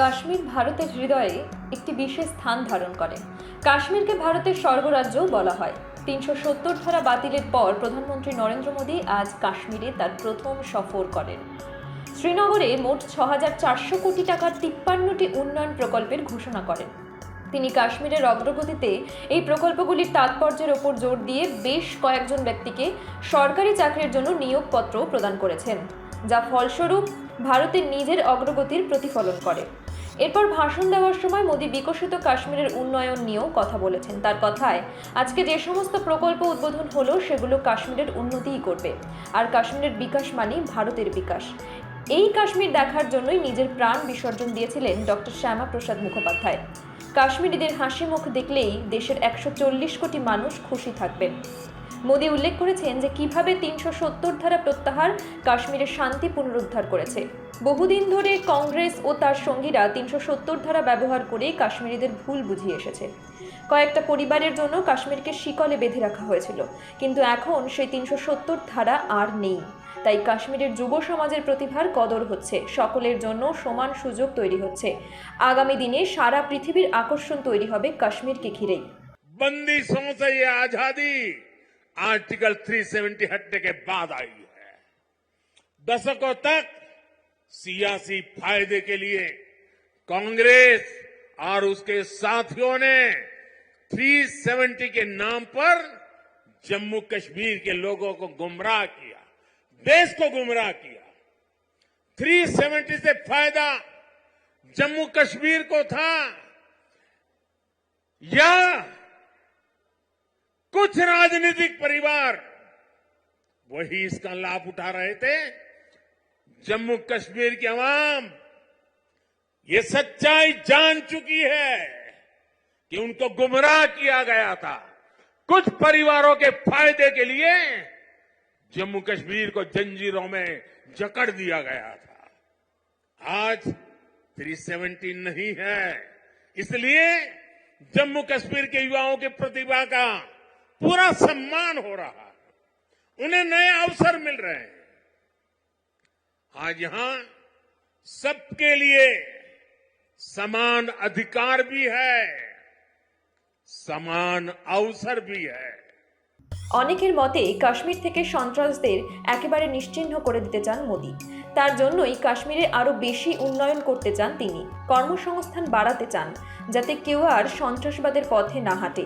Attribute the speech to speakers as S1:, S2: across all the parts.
S1: কাশ্মীর ভারতের হৃদয়ে একটি বিশেষ স্থান ধারণ করে। কাশ্মীরকে ভারতের স্বর্গরাজ্যও বলা হয়। তিনশো সত্তর ধারা বাতিলের পর প্রধানমন্ত্রী নরেন্দ্র মোদী আজ কাশ্মীরে তার প্রথম সফর করেন। শ্রীনগরে মোট ছ হাজার চারশো কোটি টাকার তিপ্পান্নটি উন্নয়ন প্রকল্পের ঘোষণা করেন। তিনি কাশ্মীরের অগ্রগতিতে এই প্রকল্পগুলির তাৎপর্যের ওপর জোর দিয়ে বেশ কয়েকজন ব্যক্তিকে সরকারি চাকরির জন্য নিয়োগপত্র প্রদান করেছেন। যা ফলস্বরূপ ভারতের নিজের অগ্রগতির প্রতিফলন করে। এরপর ভাষণ দেওয়ার সময় মোদী বিকশিত কাশ্মীরের উন্নয়ন নিয়েও কথা বলেছেন। তার কথায়, আজকে যে সমস্ত প্রকল্প উদ্বোধন হলো, সেগুলো কাশ্মীরের উন্নতিই করবে। আর কাশ্মীরের বিকাশ মানেই ভারতের বিকাশ। এই কাশ্মীর দেখার জন্যই নিজের প্রাণ বিসর্জন দিয়েছিলেন ডক্টর শ্যামা প্রসাদ মুখোপাধ্যায়। কাশ্মীরিদের হাসি মুখ দেখলেই দেশের একশো চল্লিশ কোটি মানুষ খুশি থাকবেন। মোদী উল্লেখ করেছেন যে কীভাবে তিনশো সত্তর ধারা প্রত্যাহার কাশ্মীরের শান্তি পুনরুদ্ধার করেছে। বহুদিন ধরে কংগ্রেস ও তার সঙ্গীরা তিনশো সত্তর ধারা ব্যবহার করে কাশ্মীরিদের ভুল বুঝিয়ে এসেছে। কয়েকটা পরিবারের জন্য কাশ্মীরকে শিকলে বেঁধে রাখা হয়েছিল, কিন্তু এখন সেই তিনশো সত্তর ধারা আর নেই। তাই কাশ্মীরের যুব সমাজের প্রতিভার কদর হচ্ছে, সকলের জন্য সমান সুযোগ তৈরি হচ্ছে। আগামী দিনে সারা পৃথিবীর আকর্ষণ তৈরি হবে কাশ্মীরকে ঘিরেই।
S2: আজাদী। आर्टिकल 370 हटने के बाद आई है। दशकों तक सियासी फ़ायदे के लिए कांग्रेस और उसके साथियों ने 370 के नाम पर जम्मू कश्मीर के लोगों को गुमराह किया, देश को गुमराह किया। 370 से फ़ायदा जम्मू कश्मीर को था या कुछ राजनीतिक परिवार वही इसका लाभ उठा रहे थे। जम्मू कश्मीर की आवाम ये सच्चाई जान चुकी है कि उनको गुमराह किया गया था। कुछ परिवारों के फ़ायदे के लिए जम्मू कश्मीर को जंजीरों में जकड़ दिया गया था। आज 370 नहीं है, इसलिए जम्मू कश्मीर के युवाओं की प्रतिभा का पूरा सम्मान हो रहा है उन्हें नए अवसर मिल रहे हैं आज यहां सबके लिए समान अधिकार भी है समान अवसर भी है
S1: অনেকের মতে কাশ্মীর থেকে সন্ত্রাসদের একেবারে নিশ্চিহ্ন করে দিতে চান মোদী তার জন্যই কাশ্মীরে আরও বেশি উন্নয়ন করতে চান তিনি কর্মসংস্থান বাড়াতে চান যাতে কেউ আর সন্ত্রাসবাদের পথে না হাঁটে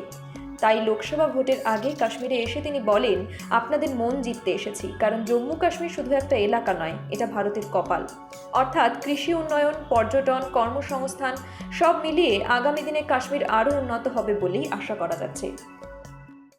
S1: তাই লোকসভা ভোটের আগে কাশ্মীরে এসে তিনি বলেন, আপনাদের মন জিততে এসেছি, কারণ জম্মু কাশ্মীর শুধু একটা এলাকা নয়, এটা ভারতের কপাল। অর্থাৎ কৃষি উন্নয়ন, পর্যটন, কর্মসংস্থান সব মিলিয়ে আগামী দিনে কাশ্মীর আরও উন্নত হবে বলেই আশা করা যাচ্ছে।